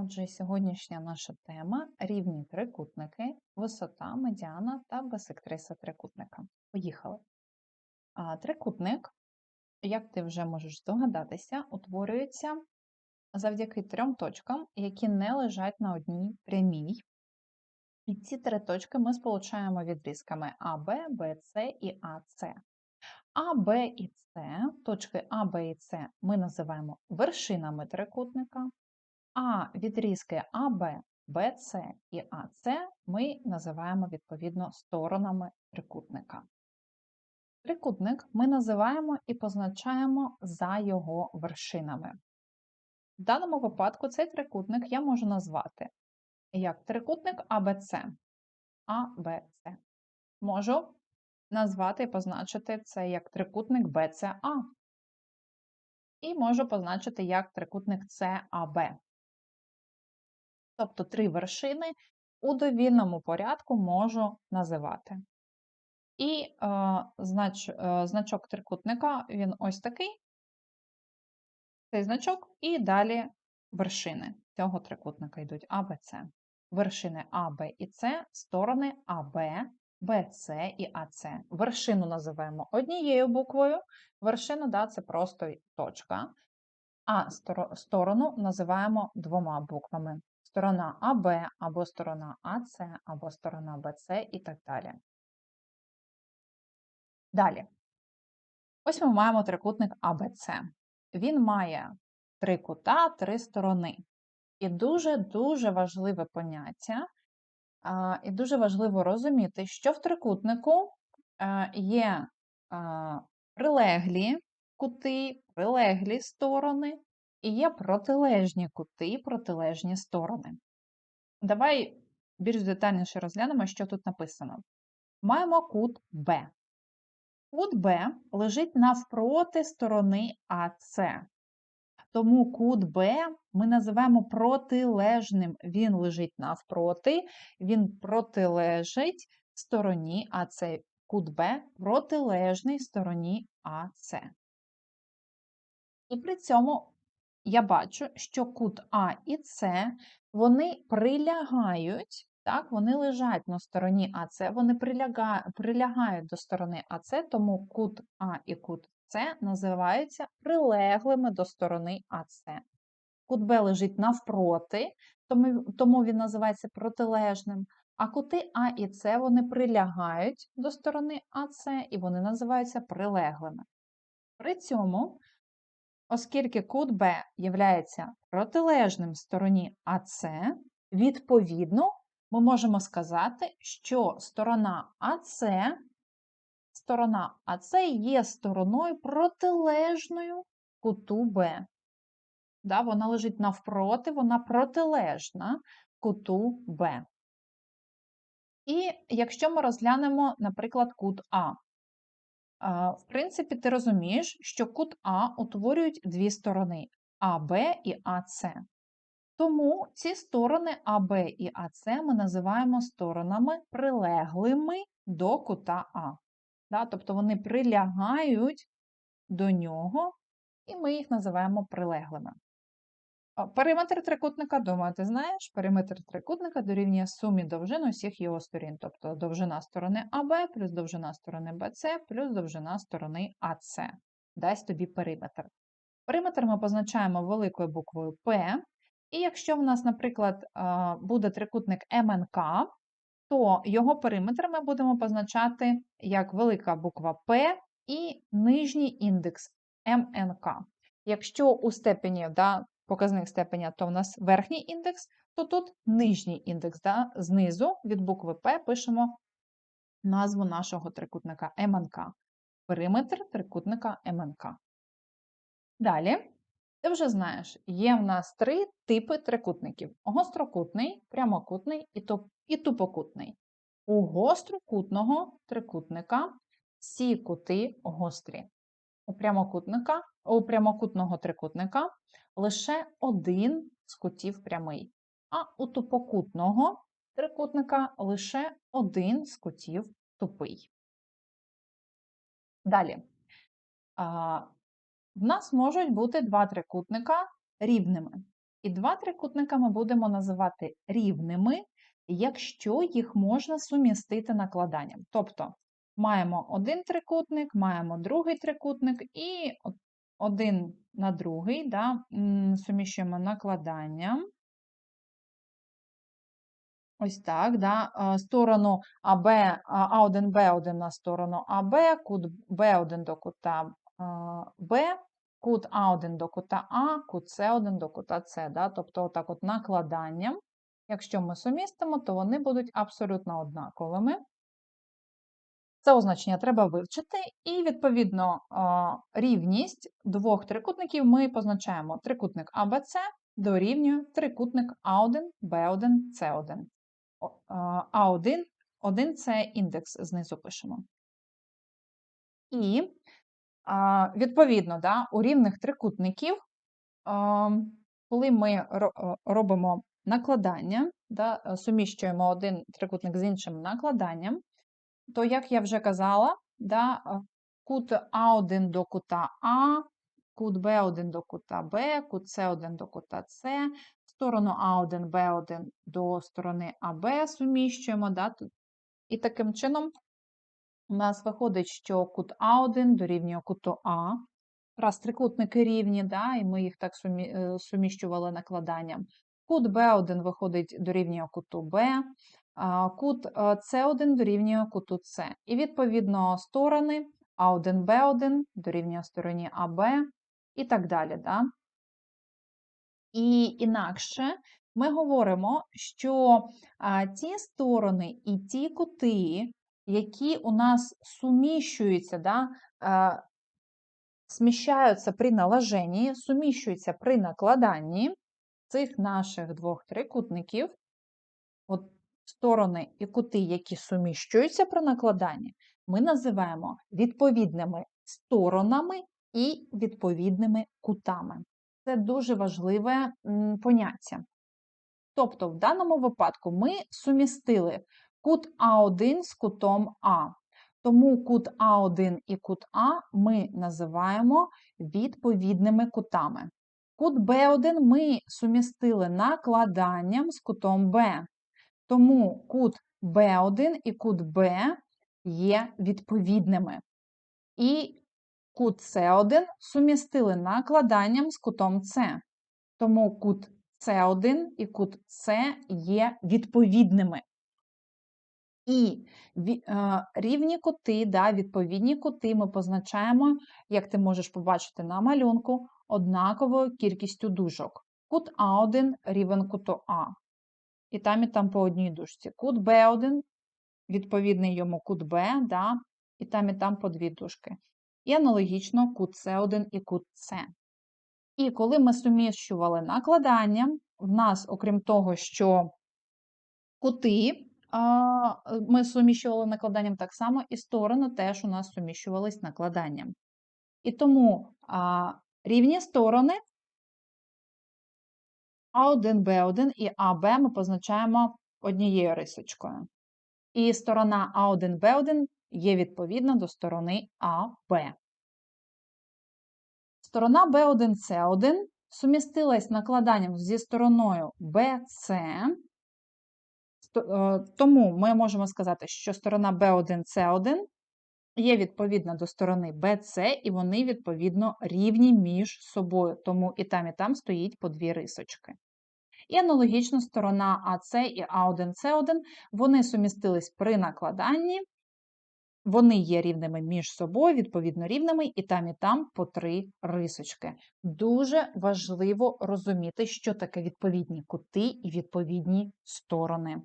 Отже, сьогоднішня наша тема рівні трикутники, висота, медіана та бисектриса трикутника. Поїхали. А, Трикутник, як ти вже можеш здогадатися, утворюється завдяки трьом точкам, які не лежать на одній прямій. І ці три точки ми сполучаємо відрізками АБ, БЦ і АЦ. А, Б і С, точки А, Б і С ми називаємо вершинами трикутника, а відрізки АБ, БЦ і АЦ ми називаємо відповідно сторонами трикутника. Трикутник ми називаємо і позначаємо за його вершинами. В даному випадку цей трикутник я можу назвати як трикутник АБЦ. АБЦ. Можу назвати і позначити це як трикутник БЦА. І можу позначити як трикутник САБ. Тобто три вершини у довільному порядку можу називати. І е, знач, е, значок трикутника він ось такий, цей значок, і далі вершини цього трикутника йдуть А, Б, С. Вершини А, Б і С, сторони АБ, БЦ і АЦ. Вершину називаємо однією буквою, вершину да, це просто точка, а сторону називаємо двома буквами сторона АБ, або сторона АС, або сторона БЦ і так далі. Далі. Ось ми маємо трикутник АБЦ. Він має три кута, три сторони. І дуже-дуже важливе поняття, і дуже важливо розуміти, що в трикутнику є прилеглі кути, прилеглі сторони, і є протилежні кути і протилежні сторони. Давай більш детальніше розглянемо, що тут написано. Маємо кут Б. Кут Б лежить навпроти сторони АС. Тому кут Б ми називаємо протилежним. Він лежить навпроти, він протилежить стороні АС. Кут Б протилежний стороні АС. І при цьому я бачу, що кут А і С вони прилягають, так, вони лежать на стороні АС, вони прилягають до сторони АС, тому кут А і кут С називаються прилеглими до сторони АС. Кут Б лежить навпроти, тому, він називається протилежним. А кути А і С вони прилягають до сторони АС і вони називаються прилеглими. При цьому Оскільки кут Б є протилежним стороні АС, відповідно, ми можемо сказати, що сторона АС сторона АС є стороною протилежною куту Б. Да, Вона лежить навпроти, вона протилежна куту Б. І якщо ми розглянемо, наприклад, кут А, в принципі, ти розумієш, що кут А утворюють дві сторони АБ і АС. Тому ці сторони АБ і АС ми називаємо сторонами прилеглими до кута А. Да? Тобто вони прилягають до нього, і ми їх називаємо прилеглими. Периметр трикутника, думаю, ти знаєш, периметр трикутника дорівнює сумі довжин усіх його сторін, тобто довжина сторони АБ плюс довжина сторони БЦ плюс довжина сторони АС. Дасть тобі периметр. Периметр ми позначаємо великою буквою П. І якщо в нас, наприклад, буде трикутник МНК, то його периметр ми будемо позначати як велика буква П і нижній індекс МНК. Якщо у степені да, показник степеня, то в нас верхній індекс, то тут нижній індекс. Да? Знизу від букви П пишемо назву нашого трикутника МНК. Периметр трикутника МНК. Далі, ти вже знаєш, є в нас три типи трикутників: гострокутний, прямокутний і тупокутний. У гострокутного трикутника всі кути гострі. У прямокутника, у прямокутного трикутника лише один з кутів прямий, а у тупокутного трикутника лише один з кутів тупий. Далі. В нас можуть бути два трикутника рівними. І два трикутника ми будемо називати рівними, якщо їх можна сумістити накладанням. Тобто маємо один трикутник, маємо другий трикутник і от- один на другий да, суміщуємо накладанням. Ось так, да, сторону АБ, а- А1, Б1 на сторону АБ, кут Б1 до кута Б, кут А1 до кута А, кут С1 до кута С. Да? Тобто, отак от накладанням. Якщо ми сумістимо, то вони будуть абсолютно однаковими. Це означення треба вивчити, і, відповідно, рівність двох трикутників ми позначаємо трикутник АБЦ дорівнює трикутник А1, Б1, С1. О, а, А1, 1 це індекс знизу пишемо. І, відповідно, да, у рівних трикутників, коли ми робимо накладання, да, суміщуємо один трикутник з іншим накладанням, то, як я вже казала, да, кут А1 до кута А, кут Б1 до кута Б, кут С1 до кута С, сторону А1, Б1 до сторони АБ суміщуємо. Да. І таким чином у нас виходить, що кут А1 дорівнює куту А. Раз трикутники рівні, да, і ми їх так сумі, е, суміщували накладанням. Кут Б1 виходить дорівнює куту Б, кут е, С1 дорівнює куту С. І відповідно сторони А1, Б1 дорівнює стороні АБ і так далі. Да? І інакше ми говоримо, що а, ті сторони і ті кути, які у нас суміщуються, да, сміщаються при наложенні, суміщуються при накладанні цих наших двох трикутників, сторони і кути, які суміщуються при накладанні, ми називаємо відповідними сторонами і відповідними кутами. Це дуже важливе поняття. Тобто, в даному випадку ми сумістили кут А1 з кутом А. Тому кут А1 і кут А ми називаємо відповідними кутами. Кут Б1 ми сумістили накладанням з кутом Б. Тому кут Б1 і кут Б є відповідними. І кут С1 сумістили накладанням з кутом С. Тому кут С1 і кут С є відповідними. І е, рівні кути, да, відповідні кути ми позначаємо, як ти можеш побачити на малюнку, однаковою кількістю дужок. Кут А1 рівен куту А. І там, і там по одній дужці. Кут Б1, відповідний йому кут Б, да, і там, і там по дві дужки. І аналогічно кут С1 і кут С. І коли ми суміщували накладання, в нас, окрім того, що кути ми суміщували накладанням так само, і сторони теж у нас суміщувались накладанням. І тому рівні сторони А1, Б1 і АБ ми позначаємо однією рисочкою. І сторона А1, Б1 є відповідна до сторони АБ. Сторона B1, C1 сумістилась накладанням зі стороною Сто- е, тому ми можемо сказати, що сторона B1, C1 є відповідна до сторони BC, і вони, відповідно, рівні між собою, тому і там, і там стоїть по дві рисочки. І аналогічно сторона AC і A1, C1, вони сумістились при накладанні, вони є рівними між собою, відповідно рівними, і там, і там по три рисочки. Дуже важливо розуміти, що таке відповідні кути і відповідні сторони.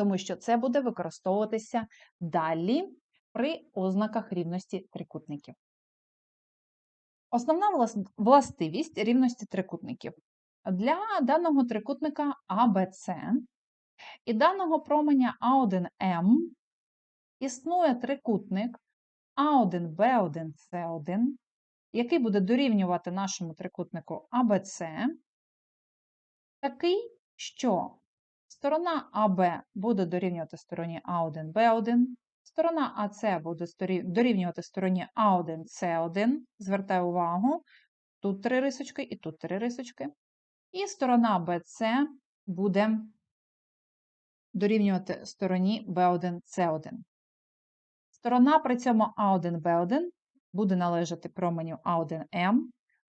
Тому що це буде використовуватися далі при ознаках рівності трикутників. Основна властивість рівності трикутників. Для даного трикутника ABC і даного променя А1М існує трикутник А1, Б1, С1, який буде дорівнювати нашому трикутнику АБЦ, такий, що сторона АБ буде дорівнювати стороні А1, Б1, сторона АЦ буде дорівнювати стороні А1, С1, звертаю увагу, тут три рисочки і тут три рисочки. І сторона BC буде дорівнювати стороні B1, C1. Сторона при цьому A1, B1 буде належати променю А1М,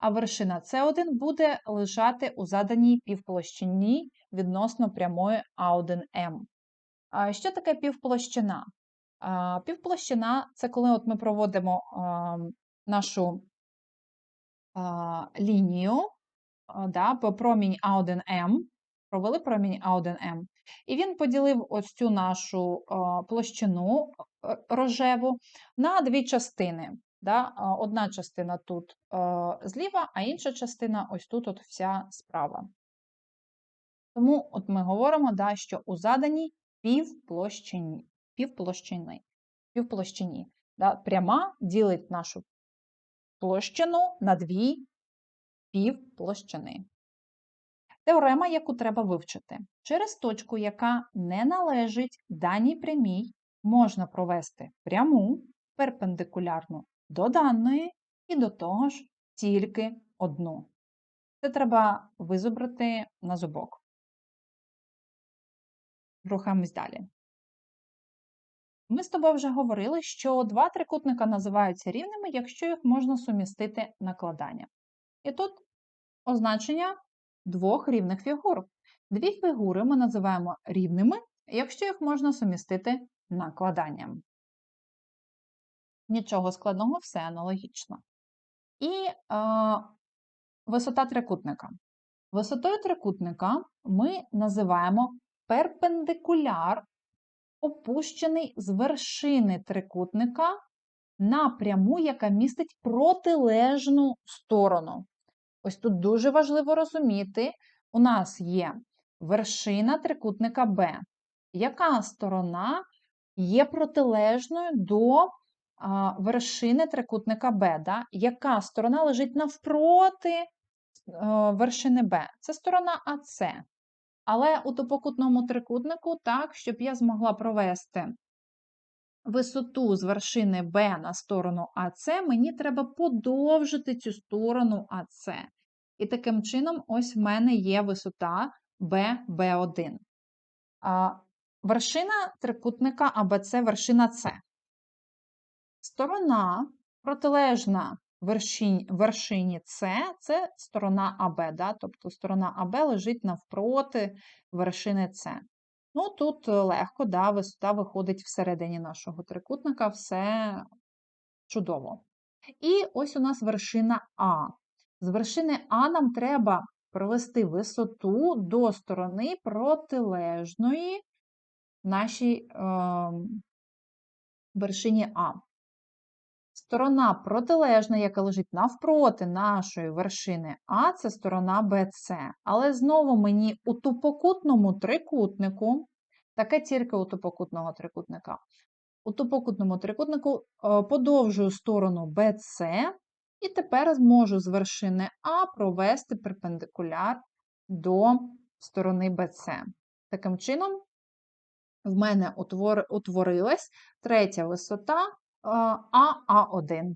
а вершина С1 буде лежати у заданій півплощині відносно прямої А1М. Що таке півплощина? Півплощина це коли от ми проводимо нашу лінію да, по промінь А1М, провели промінь А1М, і він поділив ось цю нашу площину е, рожеву на дві частини. Да? Одна частина тут зліва, а інша частина ось тут от вся справа. Тому от ми говоримо, да, що у заданій півплощині, півплощини, півплощині да, пряма ділить нашу площину на дві півплощини. Теорема, яку треба вивчити. Через точку, яка не належить даній прямій, можна провести пряму перпендикулярну до даної і до того ж тільки одну. Це треба визобрати на зубок. Рухаємось далі. Ми з тобою вже говорили, що два трикутника називаються рівними, якщо їх можна сумістити накладанням. І тут означення двох рівних фігур. Дві фігури ми називаємо рівними, якщо їх можна сумістити накладанням. Нічого складного, все аналогічно. І е, висота трикутника. Висотою трикутника ми називаємо перпендикуляр, опущений з вершини трикутника на пряму, яка містить протилежну сторону. Ось тут дуже важливо розуміти, у нас є вершина трикутника Б. Яка сторона є протилежною до вершини трикутника Б? Да? Яка сторона лежить навпроти вершини Б? Це сторона АС. Але у топокутному трикутнику, так, щоб я змогла провести висоту з вершини B на сторону АС, мені треба подовжити цю сторону АС. І таким чином, ось в мене є висота BB1. Вершина трикутника АБЦ вершина С. Сторона протилежна вершині, вершині С це сторона АБ, да? тобто сторона АБ лежить навпроти вершини С. Ну, тут легко, да, висота виходить всередині нашого трикутника, все чудово. І ось у нас вершина А. З вершини А нам треба провести висоту до сторони протилежної нашій е, вершині А. Сторона протилежна, яка лежить навпроти нашої вершини А, це сторона БЦ. Але знову мені у тупокутному трикутнику, таке тільки у тупокутного трикутника, у тупокутному трикутнику е, подовжую сторону БЦ, і тепер зможу з вершини А провести перпендикуляр до сторони БЦ. Таким чином, в мене утворилась третя висота АА1.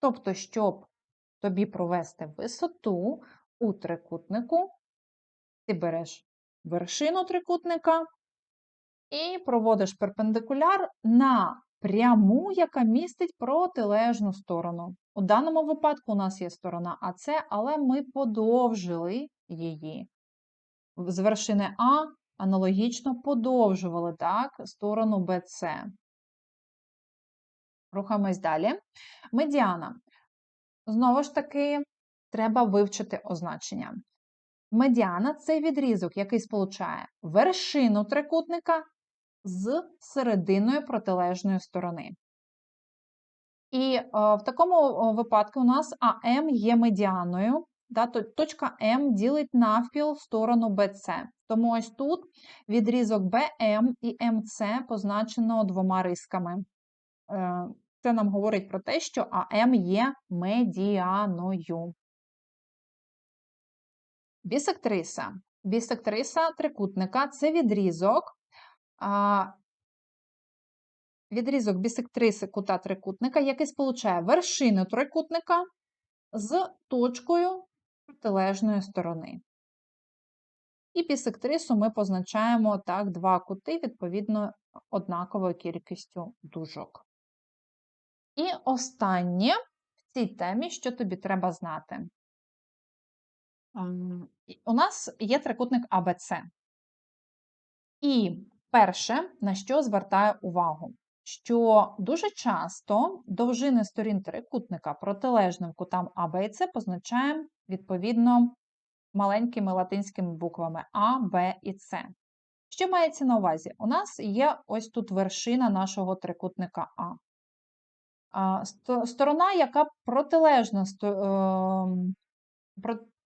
Тобто, щоб тобі провести висоту у трикутнику, ти береш вершину трикутника і проводиш перпендикуляр на пряму, яка містить протилежну сторону. У даному випадку у нас є сторона АС, але ми подовжили її. З вершини А аналогічно подовжували так, сторону БЦ. Рухаємось далі. Медіана. Знову ж таки, треба вивчити означення. Медіана це відрізок, який сполучає вершину трикутника з серединою протилежної сторони. І е, в такому випадку у нас АМ є медіаною. Да, Точка М ділить навпіл сторону BC. Тому ось тут відрізок BM і MC позначено двома рисками. Е, це нам говорить про те, що АМ є медіаною. Бісектриса. Бісектриса трикутника це відрізок. Відрізок бісектриси кута трикутника, який сполучає вершину трикутника з точкою протилежної сторони. І бісектрису ми позначаємо так два кути, відповідно, однаковою кількістю дужок. І останнє в цій темі, що тобі треба знати. Ем, у нас є трикутник АБЦ. І перше, на що звертаю увагу, що дуже часто довжини сторін трикутника протилежним кутам АБ і С позначаємо відповідно маленькими латинськими буквами А, Б і С. Що мається на увазі? У нас є ось тут вершина нашого трикутника А. Сторона, яка протилежна ем,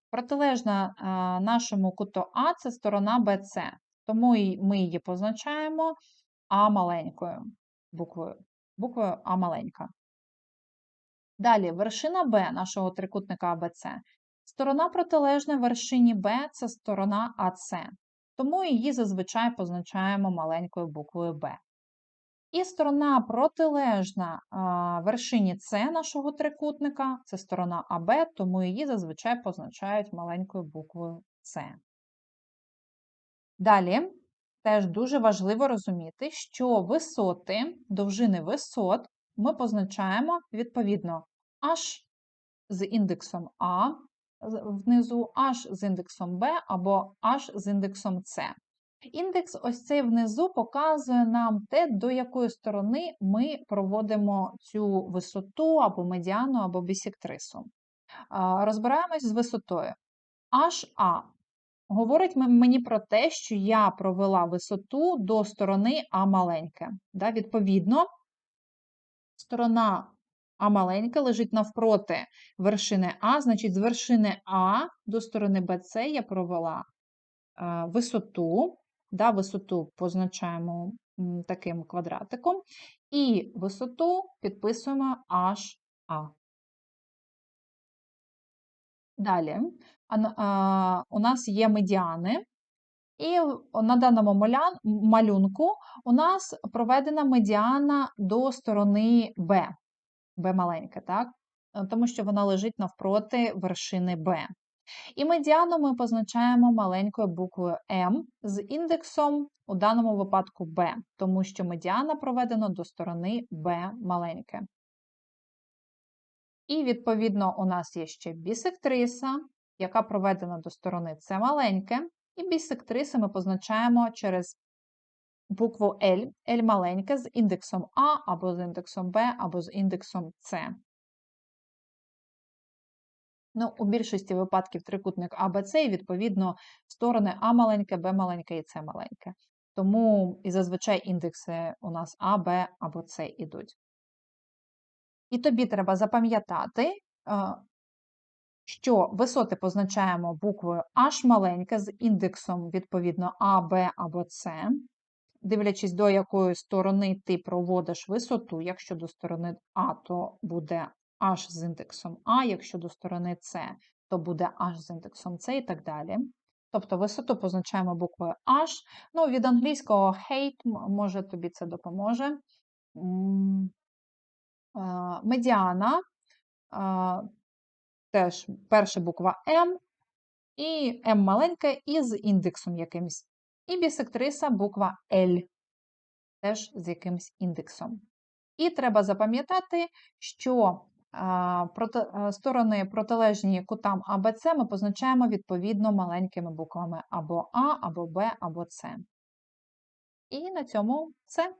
протилежна нашому куту А, це сторона БЦ. Тому ми її позначаємо А маленькою буквою. Буквою А маленька. Далі, вершина Б нашого трикутника АБЦ. Сторона протилежна вершині Б це сторона АС. Тому її зазвичай позначаємо маленькою буквою Б. І сторона протилежна вершині С нашого трикутника це сторона АБ, тому її зазвичай позначають маленькою буквою С. Далі теж дуже важливо розуміти, що висоти, довжини висот ми позначаємо відповідно H з індексом А внизу, H з індексом B або H з індексом С. Індекс ось цей внизу показує нам те, до якої сторони ми проводимо цю висоту або медіану, або бісектрису. Розбираємось з висотою. HA говорить мені про те, що я провела висоту до сторони А маленьке. Да, Відповідно, сторона А маленька лежить навпроти вершини А, значить, з вершини А до сторони БЦ я провела висоту да, висоту позначаємо таким квадратиком, і висоту підписуємо HA. Далі у нас є медіани, і на даному малюнку у нас проведена медіана до сторони B, B маленьке, так? тому що вона лежить навпроти вершини B. І медіану ми позначаємо маленькою буквою М з індексом у даному випадку B, тому що медіана проведена до сторони B маленьке. І, відповідно, у нас є ще бісектриса, яка проведена до сторони С маленьке. І бісектриси ми позначаємо через букву L, L маленьке з індексом А, або з індексом Б, або з індексом С. Ну, У більшості випадків трикутник АБЦ, і, відповідно, сторони А маленьке, Б маленьке і С маленьке. Тому і зазвичай індекси у нас А, Б або С ідуть. І тобі треба запам'ятати, що висоти позначаємо буквою H маленьке з індексом, відповідно, А, Б або С. Дивлячись, до якої сторони ти проводиш висоту, якщо до сторони А, то буде H з індексом А, якщо до сторони С, то буде H з індексом С і так далі. Тобто висоту позначаємо буквою H. Ну, від англійського hate, може тобі це допоможе. Медіана теж перша буква М, і М маленька із індексом якимсь. І бісектриса буква L, теж з якимсь індексом. І треба запам'ятати, що сторони протилежні кутам АБЦ ми позначаємо відповідно маленькими буквами або А, або Б, або С. І на цьому все.